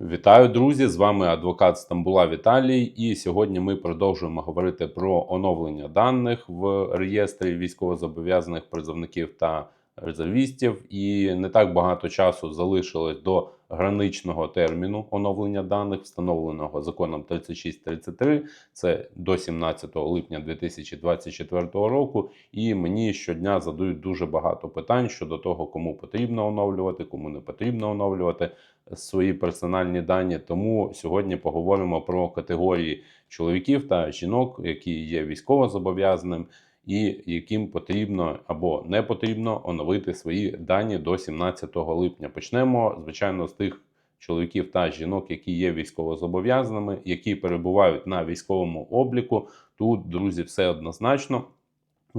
Вітаю, друзі! З вами адвокат Стамбула Віталій. І сьогодні ми продовжуємо говорити про оновлення даних в реєстрі військовозобов'язаних призовників та резервістів. І не так багато часу залишилось до граничного терміну оновлення даних, встановленого законом 3633. Це до 17 липня 2024 року. І мені щодня задають дуже багато питань щодо того, кому потрібно оновлювати, кому не потрібно оновлювати свої персональні дані. Тому сьогодні поговоримо про категорії чоловіків та жінок, які є військовозобов'язаним, і яким потрібно або не потрібно оновити свої дані до 17 липня. Почнемо, звичайно, з тих чоловіків та жінок, які є військовозобов'язаними, які перебувають на військовому обліку. Тут, друзі, все однозначно.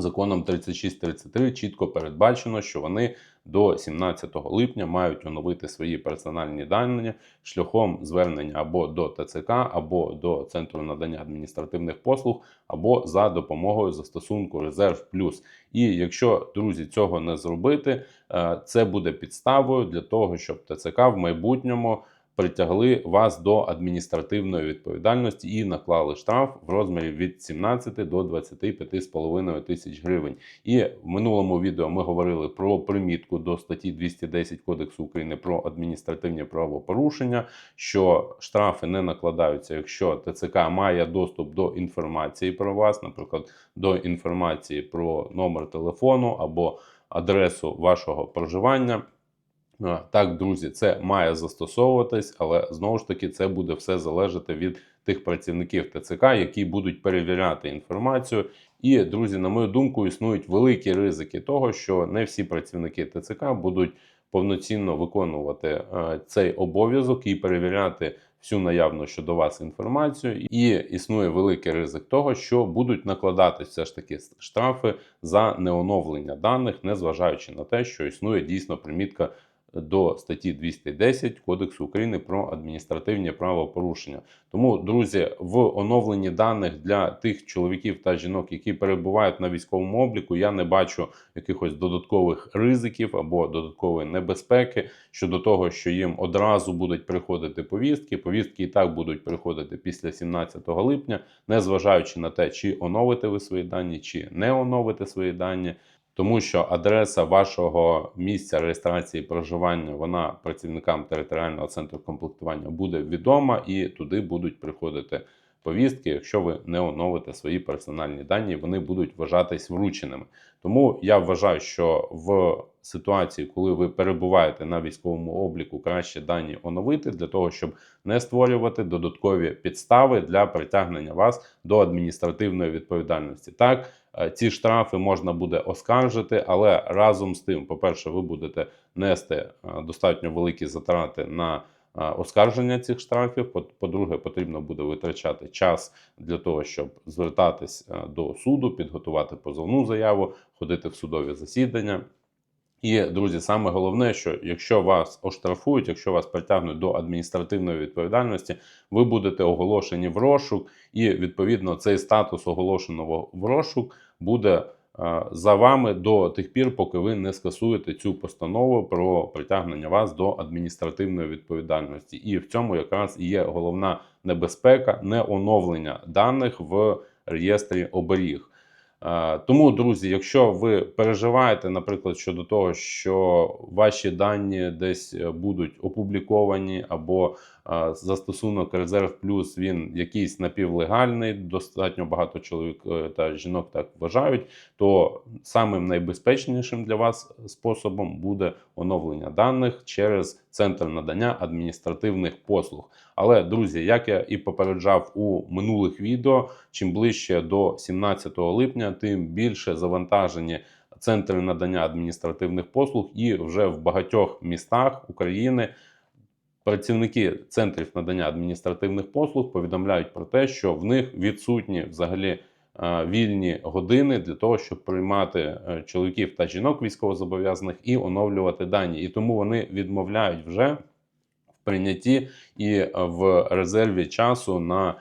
Законом 3633 чітко передбачено, що вони до 17 липня мають оновити свої персональні дані шляхом звернення або до ТЦК, або до центру надання адміністративних послуг, або за допомогою застосунку Резерв Плюс. І якщо друзі цього не зробити, е, це буде підставою для того, щоб ТЦК в майбутньому притягли вас до адміністративної відповідальності і наклали штраф в розмірі від 17 до 25,5 тисяч гривень. І в минулому відео ми говорили про примітку до статті 210 Кодексу України про адміністративні правопорушення, що штрафи не накладаються, якщо ТЦК має доступ до інформації про вас, наприклад, до інформації про номер телефону або адресу вашого проживання. Так, друзі, це має застосовуватись, але знову ж таки це буде все залежати від тих працівників ТЦК, які будуть перевіряти інформацію. І, друзі, на мою думку, існують великі ризики того, що не всі працівники ТЦК будуть повноцінно виконувати е, цей обов'язок і перевіряти всю наявну щодо вас інформацію. І існує великий ризик того, що будуть накладатися все ж таки штрафи за неоновлення даних, незважаючи на те, що існує дійсно примітка до статті 210 Кодексу України про адміністративні правопорушення. Тому, друзі, в оновленні даних для тих чоловіків та жінок, які перебувають на військовому обліку, я не бачу якихось додаткових ризиків або додаткової небезпеки щодо того, що їм одразу будуть приходити повістки. Повістки і так будуть приходити після 17 липня, незважаючи на те, чи оновите ви свої дані, чи не оновите свої дані тому що адреса вашого місця реєстрації проживання вона працівникам територіального центру комплектування буде відома, і туди будуть приходити повістки, якщо ви не оновите свої персональні дані, вони будуть вважатись врученими. Тому я вважаю, що в ситуації, коли ви перебуваєте на військовому обліку, краще дані оновити для того, щоб не створювати додаткові підстави для притягнення вас до адміністративної відповідальності. Так, ці штрафи можна буде оскаржити, але разом з тим, по-перше, ви будете нести е, достатньо великі затрати на оскарження цих штрафів. По-друге, потрібно буде витрачати час для того, щоб звертатись до суду, підготувати позовну заяву, ходити в судові засідання. І, друзі, саме головне, що якщо вас оштрафують, якщо вас притягнуть до адміністративної відповідальності, ви будете оголошені в розшук, і відповідно цей статус оголошеного в розшук буде за вами до тих пір, поки ви не скасуєте цю постанову про притягнення вас до адміністративної відповідальності. І в цьому якраз і є головна небезпека не оновлення даних в реєстрі оберіг. Тому, друзі, якщо ви переживаєте, наприклад, щодо того, що ваші дані десь будуть опубліковані або застосунок Резерв Плюс він якийсь напівлегальний, достатньо багато чоловік е, та жінок так вважають, то самим найбезпечнішим для вас способом буде оновлення даних через центр надання адміністративних послуг. Але, друзі, як я і попереджав у минулих відео, чим ближче до 17 липня, тим більше завантажені. Центри надання адміністративних послуг і вже в багатьох містах України працівники центрів надання адміністративних послуг повідомляють про те, що в них відсутні взагалі е, вільні години для того, щоб приймати е, чоловіків та жінок військовозобов'язаних і оновлювати дані. І тому вони відмовляють вже в прийнятті і в резерві часу на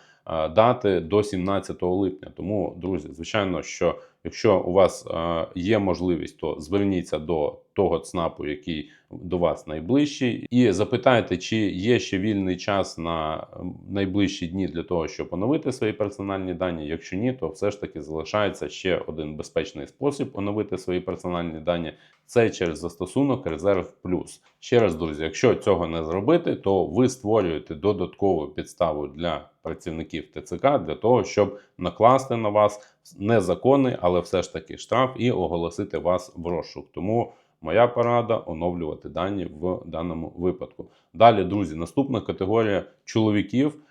дати до 17 липня. Тому, друзі, звичайно, що якщо у вас е, є можливість, то зверніться до того ЦНАПу, який до вас найближчий, і запитайте, чи є ще вільний час на найближчі дні для того, щоб оновити свої персональні дані. Якщо ні, то все ж таки залишається ще один безпечний спосіб оновити свої персональні дані. Це через застосунок Резерв Плюс. Ще раз, друзі, якщо цього не зробити, то ви створюєте додаткову підставу для працівників ТЦК для того, щоб накласти на вас незаконний, але все ж таки штраф і оголосити вас в розшук. Тому моя порада оновлювати дані в даному випадку. Далі, друзі, наступна категорія чоловіків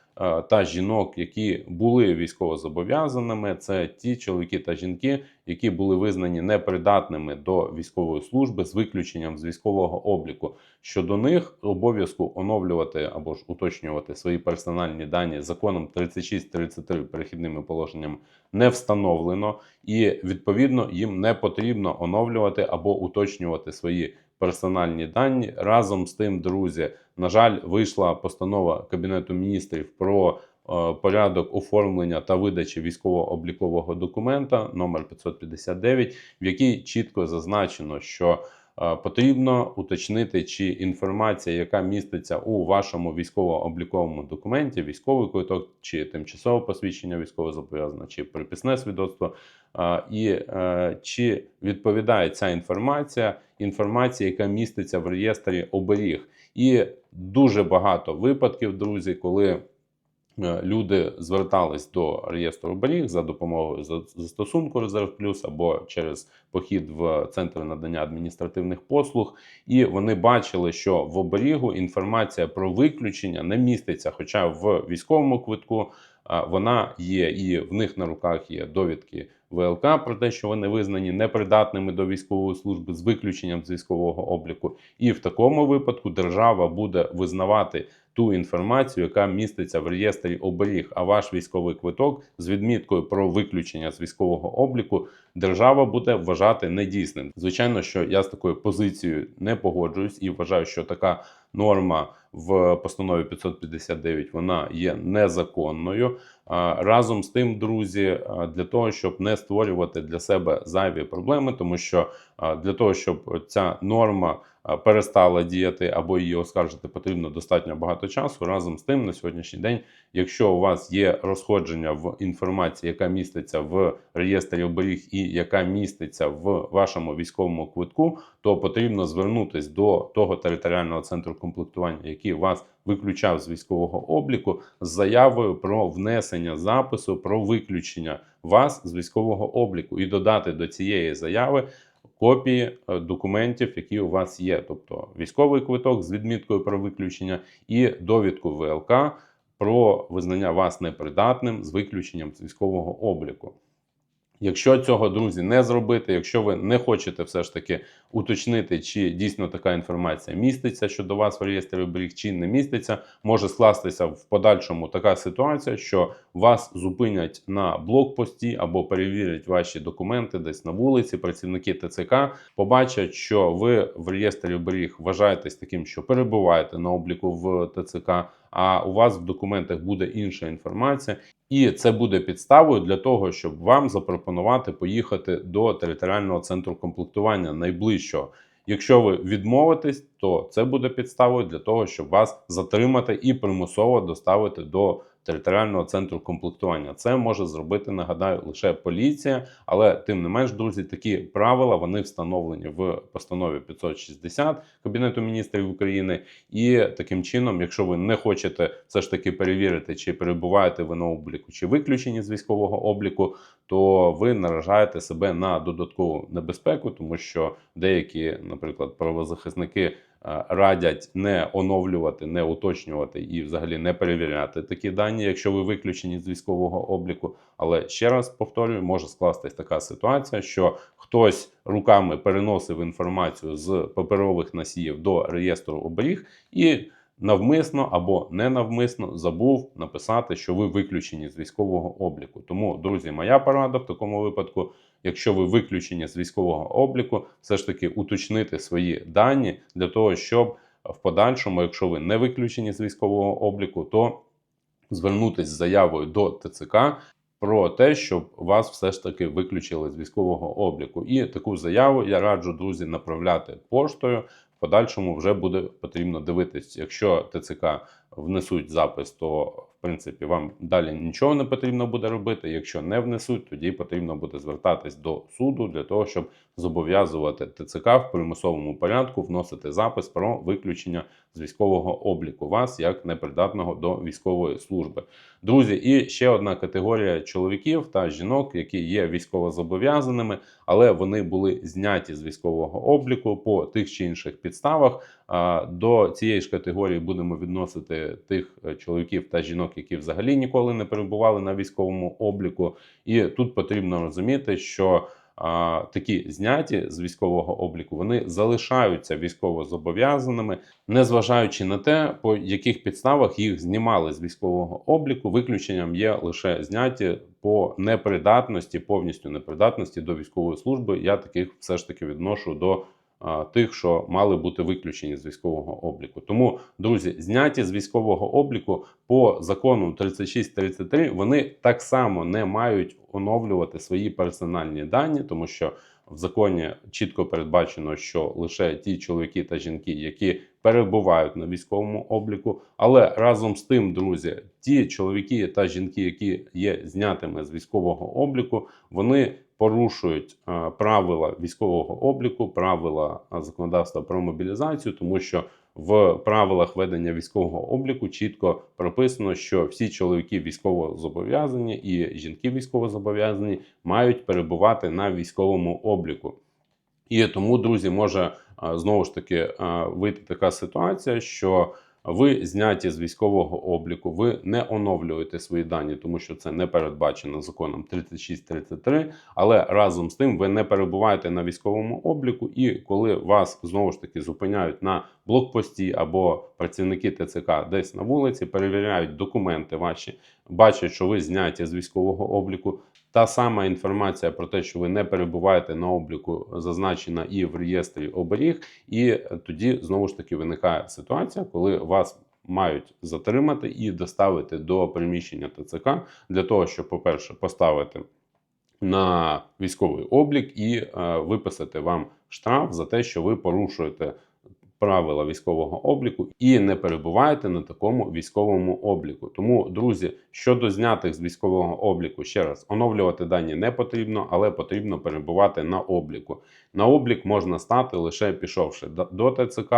та жінок, які були військовозобов'язаними, це ті чоловіки та жінки, які були визнані непридатними до військової служби з виключенням з військового обліку. Щодо них обов'язку оновлювати або ж уточнювати свої персональні дані законом 3633 перехідними положеннями не встановлено, і відповідно їм не потрібно оновлювати або уточнювати свої персональні дані. Разом з тим, друзі, на жаль, вийшла постанова Кабінету міністрів про е, порядок оформлення та видачі військово-облікового документа номер 559, в якій чітко зазначено, що е, потрібно уточнити, чи інформація, яка міститься у вашому військово-обліковому документі, військовий квиток, чи тимчасове посвідчення військовозобов'язаного, чи приписне свідоцтво, е, і чи відповідає ця інформація інформації, яка міститься в реєстрі оберіг. І дуже багато випадків, друзі, коли е, люди звертались до реєстру оберіг за допомогою застосунку Резерв Плюс або через похід в центр надання адміністративних послуг, і вони бачили, що в оберігу інформація про виключення не міститься, хоча в військовому квитку вона є, і в них на руках є довідки ВЛК про те, що вони визнані непридатними до військової служби з виключенням з військового обліку. І в такому випадку держава буде визнавати ту інформацію, яка міститься в реєстрі оберіг, а ваш військовий квиток з відміткою про виключення з військового обліку держава буде вважати недійсним. Звичайно, що я з такою позицією не погоджуюсь і вважаю, що така норма в постанові 559 вона є незаконною. Разом з тим, друзі, для того, щоб не створювати для себе зайві проблеми, тому що для того, щоб ця норма перестала діяти або її оскаржити, потрібно достатньо багато часу. Разом з тим, на сьогоднішній день, якщо у вас є розходження в інформації, яка міститься в реєстрі оберіг і яка міститься в вашому військовому квитку, то потрібно звернутись до того територіального центру комплектування, який вас виключав з військового обліку, з заявою про внесення запису про виключення вас з військового обліку і додати до цієї заяви. Копії е, документів, які у вас є, тобто військовий квиток з відміткою про виключення і довідку ВЛК про визнання вас непридатним з виключенням з військового обліку. Якщо цього, друзі, не зробити, якщо ви не хочете все ж таки уточнити, чи дійсно така інформація міститься щодо вас в реєстрі оберіг, чи не міститься, може скластися в подальшому така ситуація, що вас зупинять на блокпості або перевірять ваші документи десь на вулиці. Працівники ТЦК побачать, що ви в реєстрі оберіг вважаєтесь таким, що перебуваєте на обліку в ТЦК, а у вас в документах буде інша інформація. І це буде підставою для того, щоб вам запропонувати поїхати до територіального центру комплектування найближчого. Якщо ви відмовитесь, то це буде підставою для того, щоб вас затримати і примусово доставити до територіального центру комплектування. Це може зробити, нагадаю, лише поліція, але тим не менш, друзі, такі правила вони встановлені в постанові 560 Кабінету міністрів України. І таким чином, якщо ви не хочете все ж таки перевірити, чи перебуваєте ви на обліку, чи виключені з військового обліку, то ви наражаєте себе на додаткову небезпеку, тому що деякі, наприклад, правозахисники радять не оновлювати, не уточнювати і взагалі не перевіряти такі дані, якщо ви виключені з військового обліку. Але ще раз повторюю, може скластись така ситуація, що хтось руками переносив інформацію з паперових носіїв до реєстру оберіг і навмисно або ненавмисно забув написати, що ви виключені з військового обліку. Тому, друзі, моя порада в такому випадку, якщо ви виключені з військового обліку, все ж таки уточнити свої дані для того, щоб в подальшому, якщо ви не виключені з військового обліку, то звернутися з заявою до ТЦК про те, щоб вас все ж таки виключили з військового обліку. І таку заяву я раджу друзі направляти поштою. В подальшому вже буде потрібно дивитись, якщо ТЦК внесуть запис, то принципі вам далі нічого не потрібно буде робити. Якщо не внесуть, тоді потрібно буде звертатись до суду для того, щоб зобов'язувати ТЦК в примусовому порядку вносити запис про виключення з військового обліку вас як непридатного до військової служби. Друзі, і ще одна категорія чоловіків та жінок, які є військовозобов'язаними, але вони були зняті з військового обліку по тих чи інших підставах. До цієї ж категорії будемо відносити тих е, чоловіків та жінок, які взагалі ніколи не перебували на військовому обліку. І тут потрібно розуміти, що такі зняті з військового обліку вони залишаються військовозобов'язаними, незважаючи на те, по яких підставах їх знімали з військового обліку. Виключенням є лише зняті по непридатності, повністю непридатності до військової служби. Я таких все ж таки відношу до тих, що мали бути виключені з військового обліку. Тому, друзі, зняті з військового обліку по закону 3633, вони так само не мають оновлювати свої персональні дані, тому що в законі чітко передбачено, що лише ті чоловіки та жінки, які перебувають на військовому обліку, але разом з тим, друзі, ті чоловіки та жінки, які є знятими з військового обліку, вони порушують е, правила військового обліку, правила е, законодавства про мобілізацію, тому що в правилах ведення військового обліку чітко прописано, що всі чоловіки військово зобов'язані і жінки військово зобов'язані мають перебувати на військовому обліку. І тому, друзі, може е, знову ж таки вийти така ситуація, що ви зняті з військового обліку, ви не оновлюєте свої дані, тому що це не передбачено законом 3633, але разом з тим ви не перебуваєте на військовому обліку, і коли вас знову ж таки зупиняють на блокпості або працівники ТЦК десь на вулиці, перевіряють документи ваші, бачать, що ви зняті з військового обліку. Та сама інформація про те, що ви не перебуваєте на обліку, зазначена і в реєстрі оберіг, і тоді знову ж таки виникає ситуація, коли вас мають затримати і доставити до приміщення ТЦК для того, щоб, по-перше, поставити на військовий облік і е, виписати вам штраф за те, що ви порушуєте правила військового обліку і не перебуваєте на такому військовому обліку. Тому, друзі, щодо знятих з військового обліку, ще раз оновлювати дані не потрібно, але потрібно перебувати на обліку. На облік можна стати лише пішовши до ТЦК,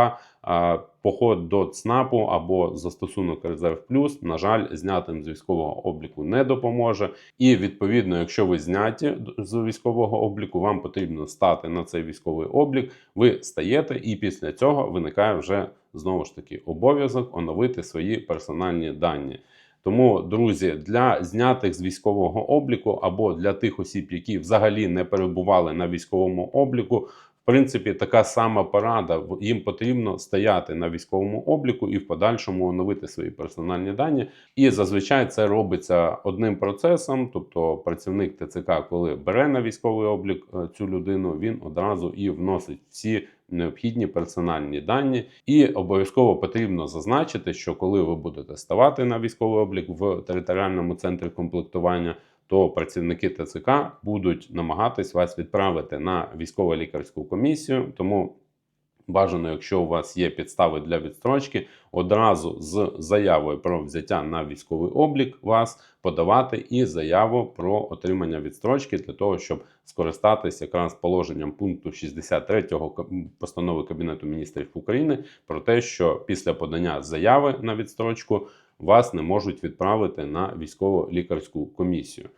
поход до ЦНАПу або застосунок Резерв Плюс, на жаль, знятим з військового обліку не допоможе. І відповідно, якщо ви зняті з військового обліку, вам потрібно стати на цей військовий облік. Ви стаєте, і після цього виникає вже знову ж таки обов'язок оновити свої персональні дані. Тому, друзі, для знятих з військового обліку або для тих осіб, які взагалі не перебували на військовому обліку, принципі, така сама порада. Їм потрібно стояти на військовому обліку і в подальшому оновити свої персональні дані. І зазвичай це робиться одним процесом. Тобто, працівник ТЦК, коли бере на військовий облік е, цю людину, він одразу і вносить всі. Необхідні персональні дані, і обов'язково потрібно зазначити, що коли ви будете ставати на військовий облік в територіальному центрі комплектування, то працівники ТЦК будуть намагатись вас відправити на військово-лікарську комісію. Тому бажано, якщо у вас є підстави для відстрочки, одразу з заявою про взяття на військовий облік вас подавати і заяву про отримання відстрочки для того, щоб скористатися якраз положенням пункту 63 постанови Кабінету міністрів України про те, що після подання заяви на відстрочку вас не можуть відправити на військово-лікарську комісію.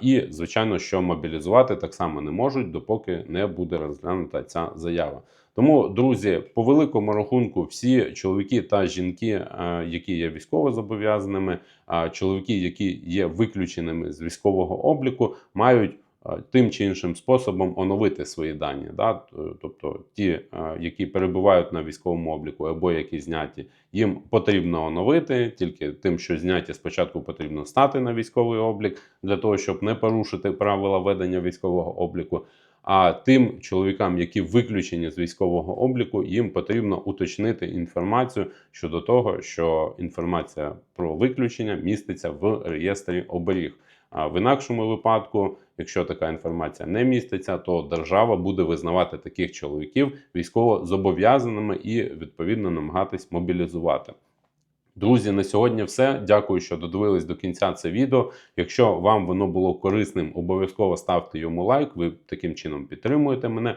І, звичайно, що мобілізувати так само не можуть, допоки не буде розглянута ця заява. Тому, друзі, по великому рахунку, всі чоловіки та жінки, які є військово зобов'язаними, чоловіки, які є виключеними з військового обліку, мають тим чи іншим способом оновити свої дані. Да? Тобто ті, які перебувають на військовому обліку або які зняті, їм потрібно оновити, тільки тим, що зняті спочатку потрібно стати на військовий облік для того, щоб не порушити правила ведення військового обліку. А тим чоловікам, які виключені з військового обліку, їм потрібно уточнити інформацію щодо того, що інформація про виключення міститься в реєстрі оберіг. А в інакшому випадку, якщо така інформація не міститься, то держава буде визнавати таких чоловіків військово зобов'язаними і відповідно намагатись мобілізувати. Друзі, на сьогодні все. Дякую, що додивились до кінця це відео. Якщо вам воно було корисним, обов'язково ставте йому лайк. Ви таким чином підтримуєте мене.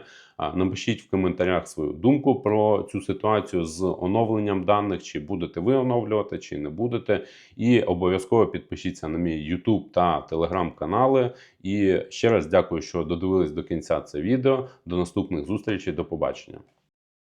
Напишіть в коментарях свою думку про цю ситуацію з оновленням даних, чи будете ви оновлювати, чи не будете. І обов'язково підпишіться на мій YouTube та Telegram канали. І ще раз дякую, що додивились до кінця це відео. До наступних зустрічей. До побачення.